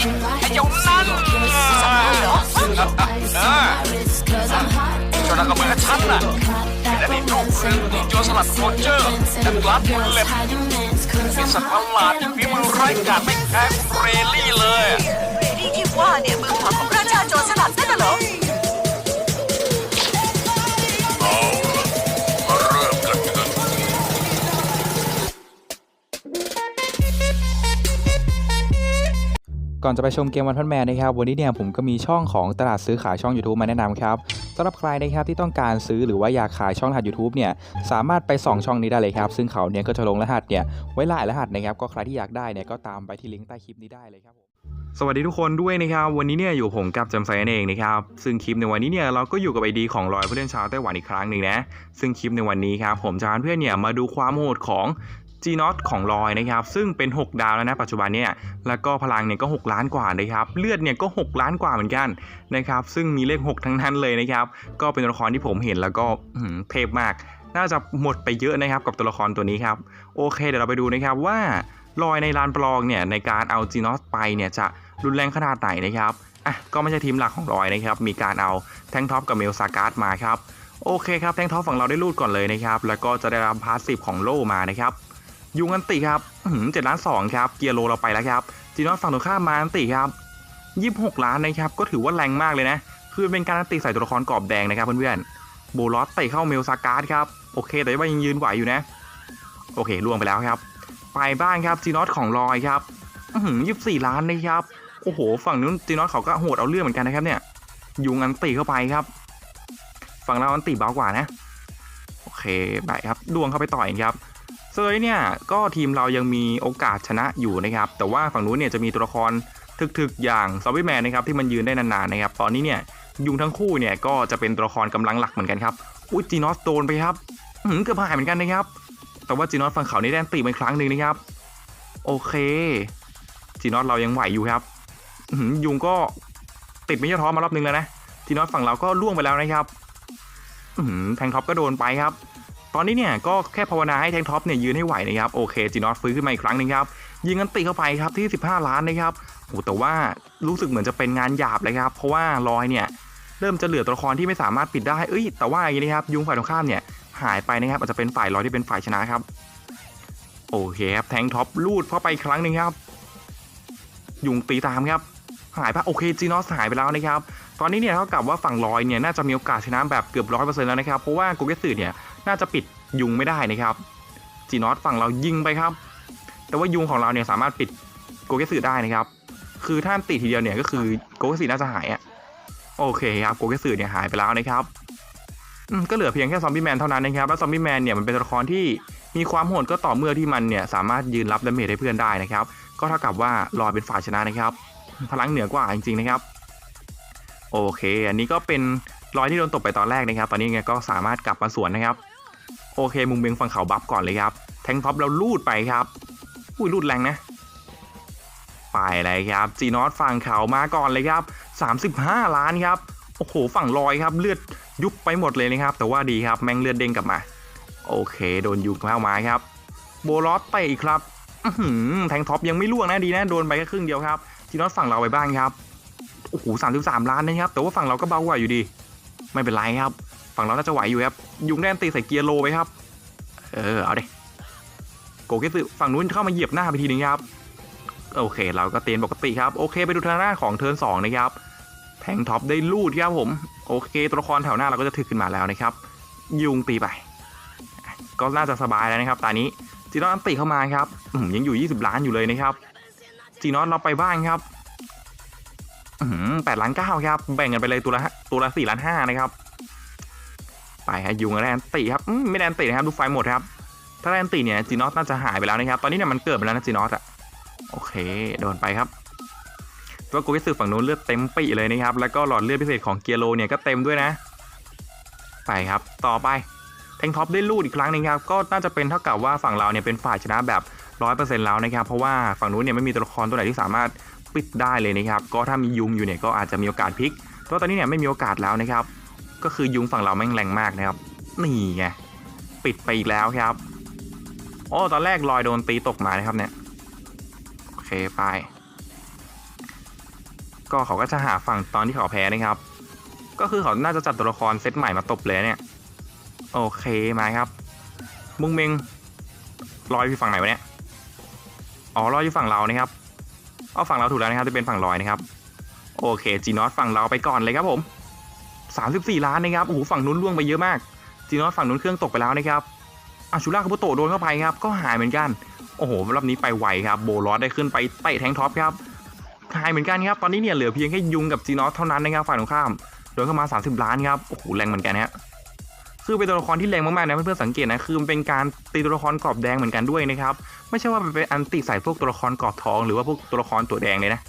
ไอ้เจ้านั่นเออเจ้านั่นก็เหมือนกับฉันน่ะและนี่โจคือโจรสลัดโรเจอร์และบลัดบุลเล็ตมีสัตว์ประหลาดที่ฝีมือร้กาจไม่แพ้คุณเรลี่เลยเรดี้ที่ว่าเนี่ยมือขวาของราชาโจรสลัดนั่นเหรอ ก่อนจะไปชมเกมวันพันแมนนะครับวันนี้เนี่ยผมก็มีช่องของตลาดซื้อขายช่อง YouTube มาแนะนำครับสำหรับใครนะครับที่ต้องการซื้อหรือว่าอยากขายช่องรหัส YouTube เนี่ยสามารถไปส่องช่องนี้ได้เลยครับ ซึ่งเขาเนี่ยก็จะลงรหัสเนี่ยไว้หลายรหัสนะครับก็ใครที่อยากได้เนี่ยก็ตามไปที่ลิงก์ใต้คลิปนี้ได้เลยครับสวัสดีทุกคนด้วยนะครับ วันนี้เนี่ยอยู่ผมกับจำไซนั่นเองนะครับซึ่งคลิปในวันนี้เนี่ยเราก็อยู่กับไอดีของรอยผู้เล่นชาวไต้หวันอีกครั้งหนึ่งนะซึ่งคลิปในวันนี้ครับผมจะพาเพื่อนเนี่ยมาดูความโหดของ g n o t ของลอยนะครับซึ่งเป็น 6 ดาวแล้วนะปัจจุบันเนี่ยแล้วก็พลังเนี่ยก็ 6 ล้านกว่านะครับเลือดเนี่ยก็ 6 ล้านกว่าเหมือนกันนะครับซึ่งมีเลข 6 ทั้งนั้นเลยนะครับก็เป็นตัวละครที่ผมเห็นแล้วก็เทพมาก น่าจะหมดไปเยอะนะครับกับตัวละครตัวนี้ครับโอเคเดี๋ยวเราไปดูนะครับว่าลอยในลานปลองเนี่ยในการเอา g n o t ไปเนี่ยจะรุนแรงขนาดไหนนะครับอะก็ไม่ใช่ทีมหลักของลอยนะครับมีการเอาแทงท็อปกับเมลซาการ์ดมาครับโอเคครับแทงท็อปฝั่งเราได้รูดก่อนเลยนะครับแล้วก็จะได้รับพาสซีฟของโล่มานะครับ ยุงอันติครับเจ็ดล้านสองครับ เกียร์โลเราไปแล้วครับจีนอสฝั่งตรงข้ามมาอันติครับยี่หกล้านนะครับก็ถือว่าแรงมากเลยนะ คือเป็นการอันติใส่ตัวละครกรอบแดงนะครับเพื่อนๆโบลอสเตะเข้าเมลซาการ์ดครับโอเค แต่ว่ายังยืนไหวอยู่นะ โอเคล่วงไปแล้วครับ ไปบ้านครับจีนอสของลอยครับยี่สิบสี่ล้านนะครับโอ้โห ฝั่งนู้นจีนอสเขาก็โหดเอาเรื่องเหมือนกันนะครับเนี่ย ยุงอันติเข้าไปครับ ฝั่งเราอันติเบากว่านะ โอเคไปครับดวงเข้าไปต่อยครับ เซอร์เนี่ยก็ทีมเรายังมีโอกาสชนะอยู่นะครับ แต่ว่าฝั่งนู้นเนี่ยจะมีตัวละครทึกๆอย่างซอมบี้แมนนะครับที่มันยืนได้นานๆนะครับ ตอนนี้เนี่ยยุงทั้งคู่เนี่ยก็จะเป็นตัวละครกำลังหลักเหมือนกันครับอุ้ยจีนอสโดนไปครับหือเกือบหายเหมือนกันนะครับ แต่ว่าจีนอสฝั่งเขานี่แดนตีมาอีกครั้งหนึ่งนะครับ โอเค จีนอสเรายังไหวอยู่ครับหือยุงก็ติดไม่ยอท้อมารอบนึงแล้วนะจีนอสฝั่งเราก็ล่วงไปแล้วนะครับหือแทงท็อปก็โดนไปครับ ตอนนี้เนี่ยก็แค่ภาวนาให้แทงท็อปเนี่ยยืนให้ไหวนะครับโอเคจีนอสฟื้นขึ้นมาอีกครั้งหนึงครับยิงกันติเข้าไปครับที่ 15 ล้านนะครับโอ้แต่ว่ารู้สึกเหมือนจะเป็นงานหยาบเลยครับ เพราะว่าลอยเนี่ยเริ่มจะเหลือตัวละครที่ไม่สามารถปิดได้เอ้ยแต่ว่าอย่างนี้นะครับยุงฝ่ายตรงข้ามเนี่ยหายไปนะครับอาจจะเป็นฝ่ายลอยที่เป็นฝ่ายชนะครับโอเคครับแทงท็อปลูดเข้าไปครั้งหนึ่งครับ ยุงตีตามครับหายไปโอเคจีนอสหายไปแล้วนะครับ ตอนนี้เนี่ยเท่ากับว่าฝั่งลอยเนี่ยน่าจะมีโอกาสชนะแบบเกือบร้อยเปอร์เซ็นต์แล้วนะครับ เพราะว่าโกเกสึเนี่ย น่าจะปิดยุงไม่ได้นะครับจีนอสฝั่งเรายิงไปครับ แต่ว่ายุงของเราเนี่ยสามารถปิดโกเกสึได้นะครับ คือถ้าติดทีเดียวเนี่ยก็คือโกเกสึน่าจะหายอะโอเคครับโกเกสึเนี่ยหายไปแล้วนะครับก็เหลือเพียงแค่ซอมบี้แมนเท่านั้นนะครับ แล้วซอมบี้แมนเนี่ยมันเป็นตัวละครที่มีความโหดก็ต่อเมื่อที่มันเนี่ยสามารถยืนรับดาเมจให้เพื่อนได้นะครับ ก็เท่ากับว่าลอยเป็นฝ่ายชนะนะครับ พลังเหนือกว่าจริงๆนะครับ โอเค อันนี้ก็เป็นรอยที่โดนตบไปตอนแรกนะครับ ตอนนี้ไงก็สามารถกลับมาสวนนะครับ โอเค มุมเบงฝั่งเขาบัฟก่อนเลยครับ แทงท็อปเราลูดไปครับ อุ้ยลูดแรงนะ ไปเลยครับจีนอสฝั่งเขามาก่อนเลยครับ 35 ล้านครับ โอ้โห ฝั่งลอยครับ เลือดยุบไปหมดเลยนะครับ แต่ว่าดีครับ แมงเลือดเด้งกลับมา โอเค โดนยุบเข้ามาครับ โบลอสเตะอีกครับอื้อหือแทงท็อปยังไม่ล่วงนะดีนะโดนไปแค่ครึ่งเดียวครับจีนอสฝั่งเราไปบ้างครับ โอ้โหสามสิบสามล้านนะครับ แต่ว่าฝั่งเราก็เบากว่าอยู่ดี ไม่เป็นไรครับ ฝั่งเราน่าจะไหวอยู่ครับ ยุงแดนตีใส่เกียร์โลไปครับ เออ เอาดิโกเกสึฝั่งนู้นเข้ามาเหยียบหน้าไปทีนึงครับ โอเค เราก็เตียนปกติครับ โอเค ไปดูทางหน้าของเทิร์นสองนะครับ แทงท็อปได้ลูดครับผม โอเค ตัวละครแถวหน้าเราก็จะถึกขึ้นมาแล้วนะครับ ยุงตีไป ก็น่าจะสบายแล้วนะครับ ตอนนี้จีนอสอันติเข้ามาครับยังอยู่ 20 ล้านอยู่เลยนะครับ จีนอสเราไปบ้างครับแปดล้านเก้าครับ แบ่งกันไปเลยตัวละตัวละสี่ล้านห้านะครับ ไปฮะยุงแรนติครับมไม่แรนตินะครับดูไฟหมดครับ ถ้าแรนติเนี่ยจีนอสน่าจะหายไปแล้วนะครับ ตอนนี้เนี่ยมันเกิดไปแล้วนะจีนอสอะโอเคโดนไปครับตัวโกเกสึฝั่งนู้นเลือดเต็มปีเลยนะครับ แล้วก็หลอดเลือดพิเศษของเกียโรเนี่ยก็เต็มด้วยนะ ไปครับ ต่อไปแทงท็อปได้ลูดอีกครั้งหนึงครับ ก็น่าจะเป็นเท่ากับว่าฝั่งเราเนี่ยเป็นฝ่ายชนะแบบร้อยเปอร์เซ็นต์แล้วนะครับ เพราะว่าฝั่งนู้นเนี่ยไม่มีตัวละครตัวไหนที่สามารถปิดได้เลยนะครับ ก็ถ้ามียุงอยู่เนี่ยก็อาจจะมีโอกาสพลิกเพราะตอนนี้เนี่ยไม่มีโอกาสแล้วนะครับ ก็คือยุงฝั่งเราแม่งแรงมากนะครับ นี่ไง ปิดไปอีกแล้วครับ โอ้ตอนแรกลอยโดนตีตกมานะครับเนี่ย โอเคไป ก็เขาก็จะหาฝั่งตอนที่เขาแพ้นะครับ ก็คือเขาน่าจะจัดตัวละครเซตใหม่มาตบเลยเนี่ย โอเคมาครับ มุงเมงลอยอยู่ฝั่งไหนวะเนี่ย อ๋อลอยอยู่ฝั่งเรานะครับ เอาฝั่งเราถูกแล้วนะครับจะเป็นฝั่งลอยนะครับ โอเคจีนอสฝั่งเราไปก่อนเลยครับผม 34 ล้านนะครับโอ้โหฝั่งนู้นล่วงไปเยอะมากจีนอสฝั่งนู้นเครื่องตกไปแล้วนะครับอาชูล่าคาบุโตะโดนเข้าไปครับก็หายเหมือนกันโอ้โหรอบนี้ไปไวครับโบลอสได้ขึ้นไปเตะแทงท็อปครับหายเหมือนกันครับตอนนี้เนี่ยเหลือเพียงแค่ยุงกับจีนอสเท่านั้นนะครับฝ่ายตรงข้ามโดนเข้ามา 30 ล้านครับโอ้โหแรงเหมือนกันฮะคือเป็นตัวละครที่แรงมากๆนะเพื่อนๆสังเกตนะคือมันเป็นการตีตัวละครกรอบแดงเหมือนกันด้วยนะครับไม่ใช่ว่าเป็นอันติใส่พวกตัวละครกรอบทอง หรือว่าพวกตัวละครตัวแดงเลยนะ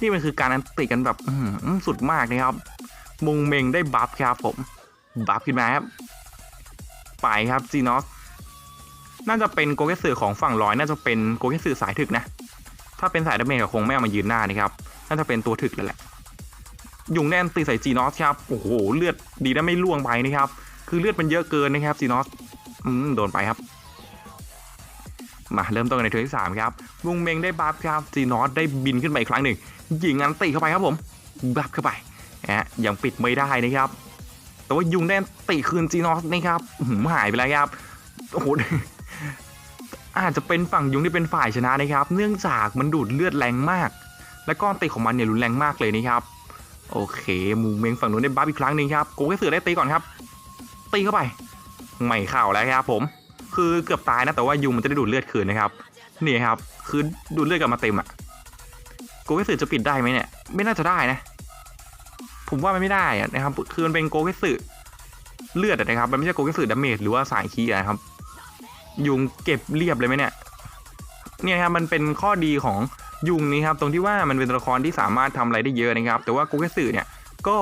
นี่มันคือการอันติกันแบบสุดมากนะครับ มุงเมงได้บัฟครับผม บัฟขึ้นมาครับ ไปครับจีนอสน่าจะเป็นโกเกสึของฝั่งลอย น่าจะเป็นโกเกสึสายถึกนะ ถ้าเป็นสายดาเมจก็คงไม่เอามายืนหน้านะครับ น่าจะเป็นตัวถึกเลยแหละ ยุงแน่นตีใส่จีนอสครับ โอ้โห เลือดดีนะไม่ล่วงไปนะครับ คือเลือดมันเยอะเกินนะครับจีนอสอืมโดนไปครับ มาเริ่มต้นกันในเทอร์นที่สามครับ มุงเมงได้บัฟครับจีนอสได้บินขึ้นไปอีกครั้งหนึ่งยิงอันติเข้าไปครับผม บัฟเข้าไป ฮะยังปิดไม่ได้นะครับ แต่ว่ายุงได้ติคืนจีนอสนะครับหหายไปแล้วครับโอ้โหอาจจะเป็นฝั่งยุงที่เป็นฝ่ายชนะนะครับ เนื่องจากมันดูดเลือดแรงมาก และก้อนตีของมันเนี่ยรุนแรงมากเลยนะครับโอเคมูเมงฝั่งนู้นได้บัฟอีกครั้งหนึ่งครับโกเกสือได้ตีก่อนครับ ตีเข้าไปไม่เข้าแล้วครับผม คือเกือบตายนะแต่ว่ายุงมันจะได้ดูดเลือดคืนนะครับนี่ครับ คือดูดเลือดกลับมาเต็มอะโกเกสือจะปิดได้ไหมเนี่ย ไม่น่าจะได้นะ ผมว่ามันไม่ได้นะครับ คือมันเป็นโกเกสือเลือดนะครับ มันไม่ใช่โกเกสือดาเมจหรือว่าสายคีอะนะครับ ยุงเก็บเรียบเลยไหมเนี่ย เนี่ยครับมันเป็นข้อดีของยุงนี้ครับ ตรงที่ว่ามันเป็นตัวละครที่สามารถทำอะไรได้เยอะนะครับ แต่ว่าโกเกสึเนี่ย ก็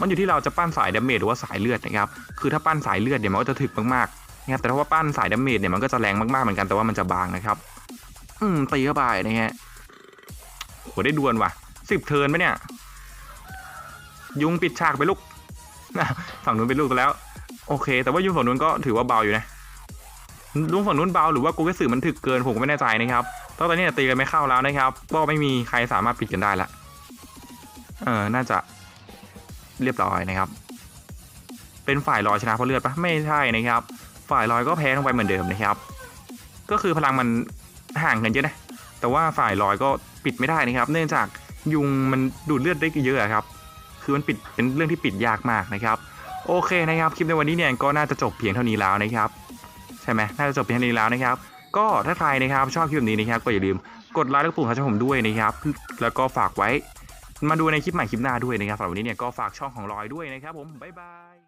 มันอยู่ที่เราจะปั้นสายดาเมจหรือว่าสายเลือดนะครับ คือถ้าปั้นสายเลือดเนี่ยมันก็จะถึกมากๆนะครับ แต่ถ้าว่าปั้นสายดาเมจเนี่ยมันก็จะแรงมากๆเหมือนกัน แต่ว่ามันจะบางนะครับ อืมตีเข้าไปนะฮะโหได้ดวลว่ะสิบเทิร์นไหมเนี่ย ยุงปิดฉากไปลูกฝั่งนู้นเป็นลูกไปแล้ว โอเค แต่ว่ายุงฝั่งนู้นก็ถือว่าเบาอยู่นะลุงฝั่งนู้นเบาหรือว่ากูเกสือมันถึกเกินผมก็ไม่แน่ใจนะครับตอนนี้ตีกันไม่เข้าแล้วนะครับ ก็ไม่มีใครสามารถปิดกันได้ละเออน่าจะเรียบร้อยนะครับ เป็นฝ่ายลอยชนะเพราะเลือดปะไม่ใช่นะครับ ฝ่ายลอยก็แพ้ลงไปเหมือนเดิมนะครับ ก็คือพลังมันห่างกันเยอะนะ แต่ว่าฝ่ายลอยก็ปิดไม่ได้นะครับ เนื่องจากยุงมันดูดเลือดได้เยอะครับ คือมันปิดเป็นเรื่องที่ปิดยากมากนะครับ โอเคนะครับคลิปในวันนี้เนี่ยก็น่าจะจบเพียงเท่านี้แล้วนะครับใช่ไหมน่าจะจบเพียงเท่านี้แล้วนะครับ ก็ถ้าใครนะครับชอบคลิปนี้นะครับก็อย่าลืมกดไลค์และปุ่มหัวใจผมด้วยนะครับแล้วก็ฝากไว้มาดูในคลิปใหม่คลิปหน้าด้วยนะครับสำหรับวันนี้เนี่ยก็ฝากช่องของลอยด้วยนะครับผมบ๊ายบาย